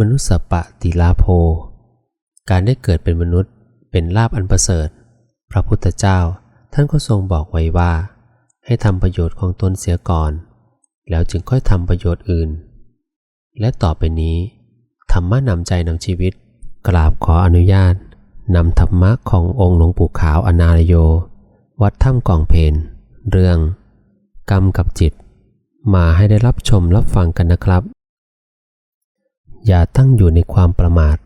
มนุษย์สปะติลาโภ การได้เกิดเป็นมนุษย์เป็นลาบอันประเสริฐ พระพุทธเจ้าท่านก็ทรงบอกไว้ว่า ให้ทำประโยชน์ของตนเสียก่อน แล้วจึงค่อยทำประโยชน์อื่น และต่อไปนี้ธรรมะนำใจนำชีวิต กราบขออนุญาตนำธรรมะขององค์หลวงปู่ขาวอนารโย วัดถ้ำกองเพนเรื่อง กรรมกับจิต มาให้ได้รับชมรับฟังกันนะครับ อย่าตั้งอยู่ในความประมาท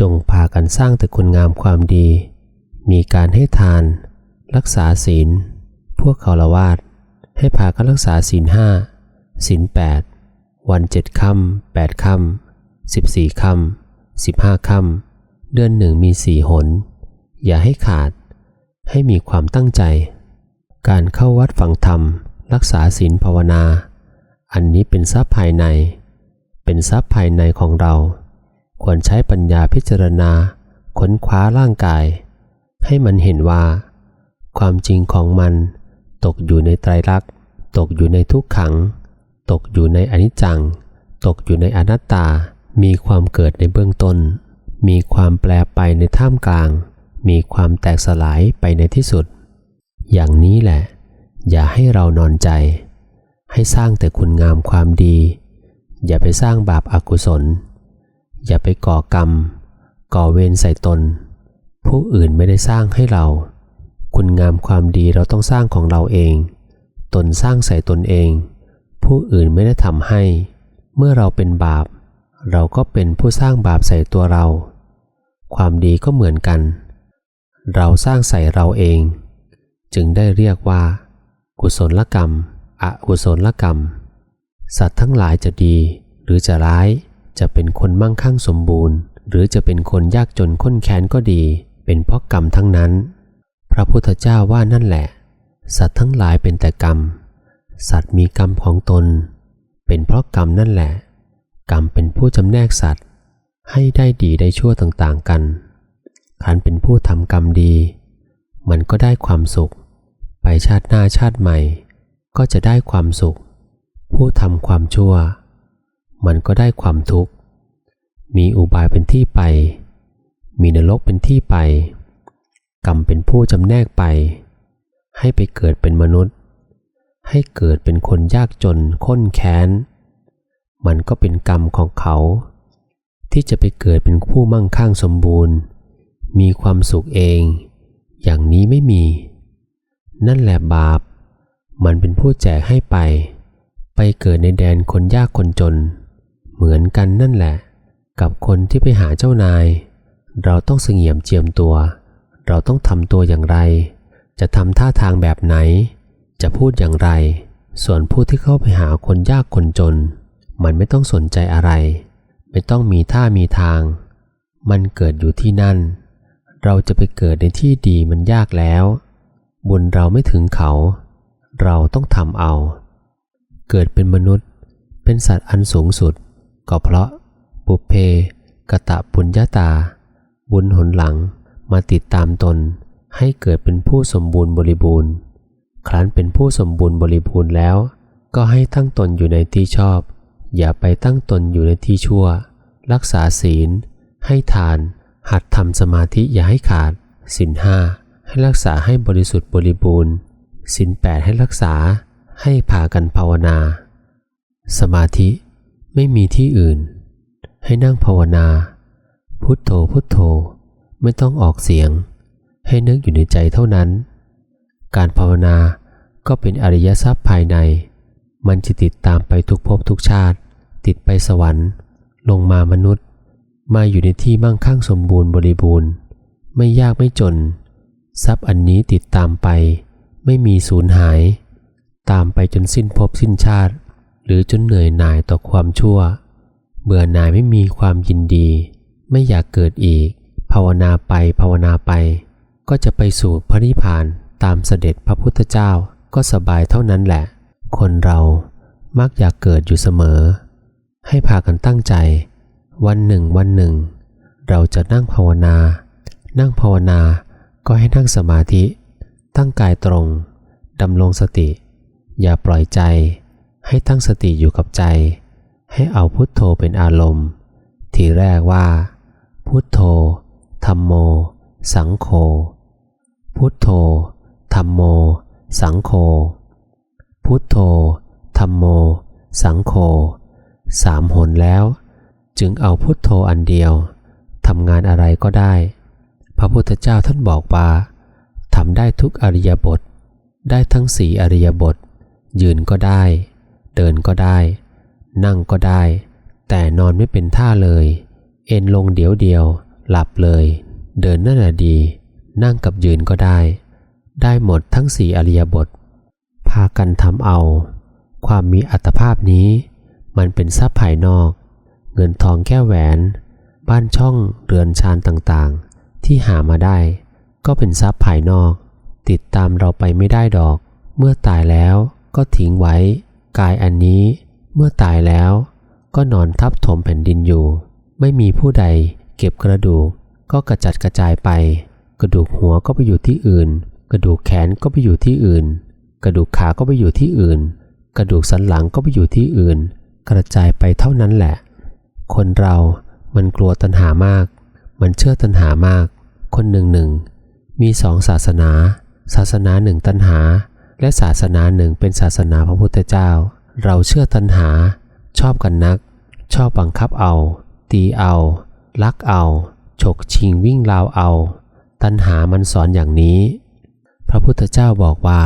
จงพากันสร้างแต่คุณงามความดี มีการให้ทาน รักษาศีล พวกเขาละวาด ให้พากันรักษาศีลห้าศีลแปดวันเจ็ดค่ำแปดค่ำสิบสี่ค่ำสิบห้าค่ำเดือนหนึ่งมีสี่หน อย่าให้ขาด ให้มีความตั้งใจ การเข้าวัดฝังธรรม รักษาศีลภาวนา อันนี้เป็นทรัพย์ภายใน เป็นทรัพย์ภายในของเรา ควรใช้ปัญญาพิจารณา ค้นคว้าร่างกาย ให้มันเห็นว่า ความจริงของมัน ตกอยู่ในไตรลักษณ์ตกอยู่ในทุกขัง ตกอยู่ในอนิจจัง ตกอยู่ในอนัตตา มีความเกิดในเบื้องต้น มีความแปรไปในท่ามกลาง มีความแตกสลายไปในที่สุด อย่างนี้แหละ อย่าให้เรานอนใจ ให้สร้างแต่คุณงามความดี อย่าไปสร้างบาปอากุศล อย่าไปก่อกรรม ก่อเวรใส่ตน ผู้อื่นไม่ได้สร้างให้เรา คุณงามความดีเราต้องสร้างของเราเอง ตนสร้างใส่ตนเอง ผู้อื่นไม่ได้ทำให้ เมื่อเราเป็นบาป เราก็เป็นผู้สร้างบาปใส่ตัวเรา ความดีก็เหมือนกัน เราสร้างใส่เราเอง จึงได้เรียกว่า กุศลกรรม อกุศลกรรม สัตว์ทั้งหลายจะดี หรือจะร้าย จะเป็นคนมั่งคั่งสมบูรณ์ หรือจะเป็นคนยากจนข้นแค้นก็ดี เป็นเพราะกรรมทั้งนั้น พระพุทธเจ้าว่านั่นแหละ สัตว์ทั้งหลายเป็นแต่กรรม สัตว์มีกรรมของตน เป็นเพราะกรรมนั่นแหละ กรรมเป็นผู้จำแนกสัตว์ ให้ได้ดีได้ชั่วต่างๆกันขันเป็นผู้ทำกรรมดี มันก็ได้ความสุข ไปชาติหน้าชาติใหม่ ก็จะได้ความสุข ผู้ทำความชั่ว มันก็ได้ความทุกข์ มีอุบายเป็นที่ไป มีนรกเป็นที่ไป กรรมเป็นผู้จำแนกไป ให้ไปเกิดเป็นมนุษย์ ให้เกิดเป็นคนยากจนข้นแค้น มันก็เป็นกรรมของเขา ที่จะไปเกิดเป็นผู้มั่งคั่งสมบูรณ์ มีความสุขเอง อย่างนี้ไม่มี นั่นแหละบาป มันเป็นผู้แจกให้ไป ไปเกิดในแดนคนยากคนจน เหมือนกันนั่นแหละ กับคนที่ไปหาเจ้านาย เราต้องเสงี่ยมเจียมตัว เราต้องทำตัวอย่างไร จะทำท่าทางแบบไหน จะพูดอย่างไร ส่วนผู้ที่เข้าไปหาคนยากคนจน มันไม่ต้องสนใจอะไร ไม่ต้องมีท่ามีทาง มันเกิดอยู่ที่นั่น เราจะไปเกิดในที่ดีมันยากแล้ว บุญเราไม่ถึงเขา เราต้องทำเอา เกิดเป็นมนุษย์ เป็นสัตว์อันสูงสุด ก็เพราะปุเพกะตะปุญญาตา บุญหนหลังมาติดตามตนให้เกิดเป็นผู้สมบูรณ์บริบูรณ์ ครั้นเป็นผู้สมบูรณ์บริบูรณ์แล้ว ก็ให้ตั้งตนอยู่ในที่ชอบ อย่าไปตั้งตนอยู่ในที่ชั่ว รักษาศีล ให้ทาน หัดทำสมาธิอย่าให้ขาดศีลห้าให้รักษาให้บริสุทธิ์บริบูรณ์ศีลแปดให้รักษา ให้พากันภาวนา สมาธิไม่มีที่อื่น ให้นั่งภาวนา พุทโธพุทโธไม่ต้องออกเสียง ให้นึกอยู่ในใจเท่านั้น การภาวนาก็เป็นอริยทรัพย์ภายใน มันจะติดตามไปทุกภพทุกชาติ ติดไปสวรรค์ ลงมามนุษย์ มาอยู่ในที่มั่งคั่งสมบูรณ์บริบูรณ์ ไม่ยากไม่จน ทรัพย์อันนี้ติดตามไป ไม่มีสูญหาย ตามไปจนสิ้นภพสิ้นชาติ หรือจนเหนื่อยหน่ายต่อความชั่ว เบื่อหน่ายไม่มีความยินดี ไม่อยากเกิดอีก ภาวนาไปภาวนาไป ก็จะไปสู่พระนิพพานตามเสด็จพระพุทธเจ้าก็สบายเท่านั้นแหละ คนเรามักอยากเกิดอยู่เสมอ ให้พากันตั้งใจ วันหนึ่งวันหนึ่ง เราจะนั่งภาวนา นั่งภาวนาก็ให้นั่งสมาธิ ตั้งกายตรงดำรงสติ อย่าปล่อยใจให้ตั้งสติอยู่กับใจ ให้เอาพุทโธเป็นอารมณ์ ที่แรกว่า พุทโธธรรมโม สังโฆพุทโธธรรมโม สังโฆพุทโธธรรมโม สังโฆสามหนแล้ว จึงเอาพุทโธอันเดียวทำงานอะไรก็ได้ พระพุทธเจ้าท่านบอกว่าทำได้ทุกอริยบท ได้ทั้งสี่อริยบท ยืนก็ได้ เดินก็ได้ นั่งก็ได้ แต่นอนไม่เป็นท่าเลย เอ็นลงเดี๋ยวเดียว หลับเลย เดินนั่นแหละดี นั่งกับยืนก็ได้ ได้หมดทั้งสี่อริยบท พากันทำเอา ความมีอัตภาพนี้ มันเป็นทรัพย์ภายนอก เงินทองแก้วแหวน บ้านช่องเรือนชานต่างๆ ที่หามาได้ ก็เป็นทรัพย์ภายนอก ติดตามเราไปไม่ได้ดอก เมื่อตายแล้ว ก็ทิ้งไว้ กายอันนี้เมื่อตายแล้ว ก็นอนทับถมแผ่นดินอยู่ ไม่มีผู้ใดเก็บกระดูก ก็กระจัดกระจายไป กระดูกหัวก็ไปอยู่ที่อื่น กระดูกแขนก็ไปอยู่ที่อื่น กระดูกขาก็ไปอยู่ที่อื่น กระดูกสันหลังก็ไปอยู่ที่อื่น กระจายไปเท่านั้นแหละ คนเรามันกลัวตัณหามาก มันเชื่อตัณหามาก คนหนึ่งหนึ่งมีสองศาสนา ศาสนาหนึ่งตัณหา และศาสนาหนึ่งเป็นศาสนาพระพุทธเจ้า เราเชื่อตัณหา ชอบกันนัก ชอบบังคับเอา ตีเอา ลักเอา ฉกชิงวิ่งราวเอา ตัณหามันสอนอย่างนี้ พระพุทธเจ้าบอกว่า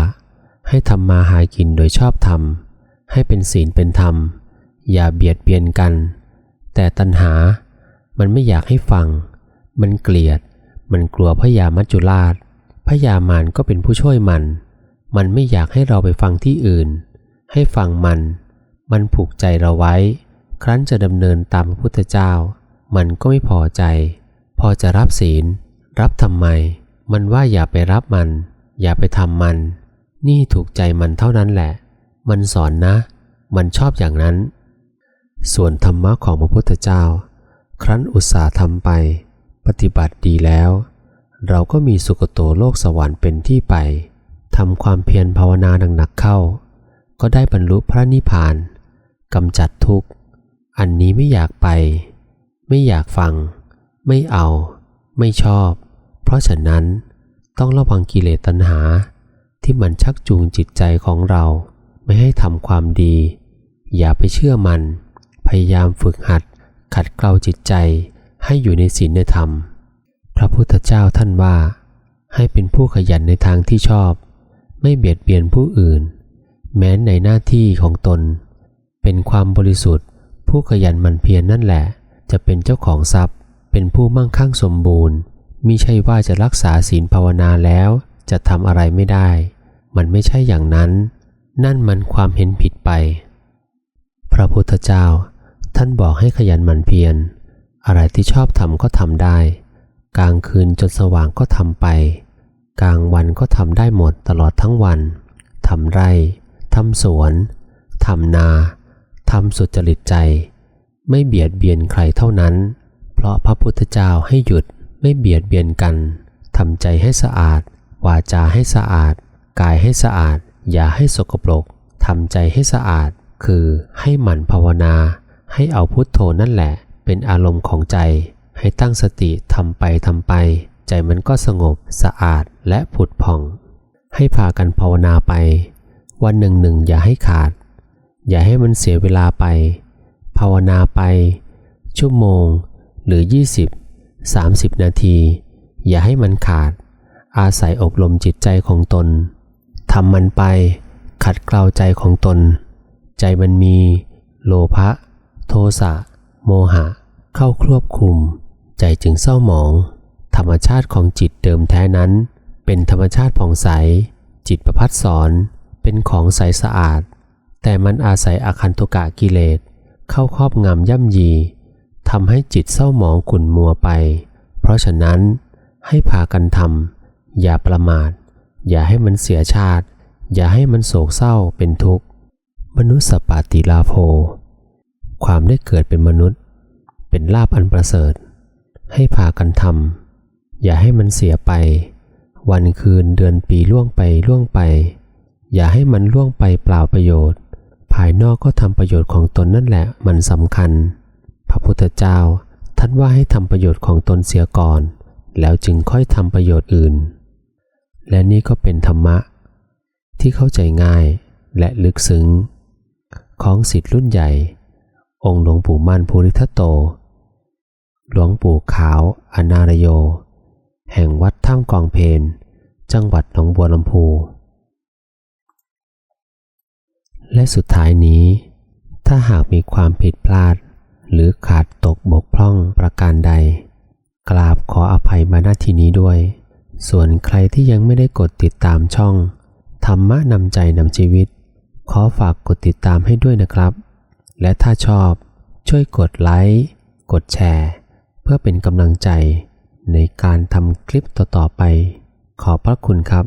ให้ทำมาหากินโดยชอบธรรม ให้เป็นศีลเป็นธรรม อย่าเบียดเบียนกัน แต่ตัณหา มันไม่อยากให้ฟัง มันเกลียด มันกลัวพญามัจจุราชพญามารก็เป็นผู้ช่วยมัน มันไม่อยากให้เราไปฟังที่อื่น ให้ฟังมัน มันผูกใจเราไว้ ครั้นจะดำเนินตามพระพุทธเจ้า มันก็ไม่พอใจ พอจะรับศีล รับทำไม มันว่าอย่าไปรับมัน อย่าไปทำมัน นี่ถูกใจมันเท่านั้นแหละ มันสอนนะ มันชอบอย่างนั้น ส่วนธรรมะของพระพุทธเจ้า ครั้นอุตสาห์ทำไป ปฏิบัติดีแล้ว เราก็มีสุคโตโลกสวรรค์เป็นที่ไป ทำความเพียรภาวนาหนักๆเข้า ก็ได้บรรลุพระนิพพานกำจัดทุกข์ อันนี้ไม่อยากไป ไม่อยากฟัง ไม่เอา ไม่ชอบ เพราะฉะนั้นต้องระวังกิเลสตัณหา ที่มันชักจูงจิตใจของเรา ไม่ให้ทำความดี อย่าไปเชื่อมัน พยายามฝึกหัด ขัดเกลาจิตใจให้อยู่ในศีลในธรรม พระพุทธเจ้าท่านว่า ให้เป็นผู้ขยันในทางที่ชอบ ไม่เบียดเบียนผู้อื่น แม้ในหน้าที่ของตน เป็นความบริสุทธิ์ ผู้ขยันหมั่นเพียรนนั่นแหละ จะเป็นเจ้าของทรัพย์ เป็นผู้มั่งคั่งสมบูรณ์มิใช่ว่าจะรักษาศีลภาวนาแล้ว จะทำอะไรไม่ได้ มันไม่ใช่อย่างนั้น นั่นมันความเห็นผิดไป พระพุทธเจ้า ท่านบอกให้ขยันหมั่นเพียรอะไรที่ชอบทำก็ทำได้ กลางคืนจนสว่างก็ทำไป กลางวันก็ทำได้หมดตลอดทั้งวันทำไร่ทำสวนทำนาทำสุจริตใจ ไม่เบียดเบียนใครเท่านั้น เพราะพระพุทธเจ้าให้หยุดไม่เบียดเบียนกันทำใจให้สะอาด วาจาให้สะอาด กายให้สะอาด อย่าให้สกปรกทำใจให้สะอาด คือให้หมั่นภาวนา ให้เอาพุทโธนั่นแหละ เป็นอารมณ์ของใจ ให้ตั้งสติทำไปทำไป ใจมันก็สงบสะอาดและผุดผ่อง ให้พากันภาวนาไป วันหนึ่งหนึ่งอย่าให้ขาด อย่าให้มันเสียเวลาไป ภาวนาไป ชั่วโมง หรือ 20 30 นาที อย่าให้มันขาด อาศัยอบรมจิตใจของตนทำมันไป ขัดเกลาใจของตน ใจมันมี โลภะโทสะโมหะ เข้าครอบคุม ใจจึงเศร้าหมอง ธรรมชาติของจิตเดิมแท้นั้น เป็นธรรมชาติผ่องใส จิตประพัดสอนเป็นของใสสะอาด แต่มันอาศัยอาคันตุกะกิเลส เข้าครอบงำย่ำยีทำให้จิตเศร้าหมองขุ่นมัวไป เพราะฉะนั้นให้พากันทำอย่าประมาท อย่าให้มันเสียชาติ อย่าให้มันโศกเศร้าเป็นทุกข์ มนุษย์สปาติลาโภ ความได้เกิดเป็นมนุษย์ เป็นลาภอันประเสริฐ ให้พากันทำ อย่าให้มันเสียไป วันคืนเดือนปีล่วงไปล่วงไป อย่าให้มันล่วงไปเปล่าประโยชน์ ภายนอกก็ทำประโยชน์ของตนนั่นแหละมันสำคัญ พระพุทธเจ้าท่านว่าให้ทำประโยชน์ของตนเสียก่อน แล้วจึงค่อยทำประโยชน์อื่น และนี่ก็เป็นธรรมะ ที่เข้าใจง่ายและลึกซึ้ง ของสิทธิ์รุ่นใหญ่ องค์หลวงปู่มั่นภูริทัตโต หลวงปู่ขาวอนารโย แห่งวัดถ้ำกองเพน จังหวัดหนองบัวลำพู และสุดท้ายนี้ ถ้าหากมีความผิดพลาด หรือขาดตกบกพร่องประการใด กราบขออภัยมาณที่นี้ด้วย ส่วนใครที่ยังไม่ได้กดติดตามช่อง ธรรมะนำใจนำชีวิต ขอฝากกดติดตามให้ด้วยนะครับ และถ้าชอบช่วยกดไลค์ กดแชร์ เพื่อเป็นกำลังใจ ในการทำคลิปต่อๆไป ขอบพระคุณครับ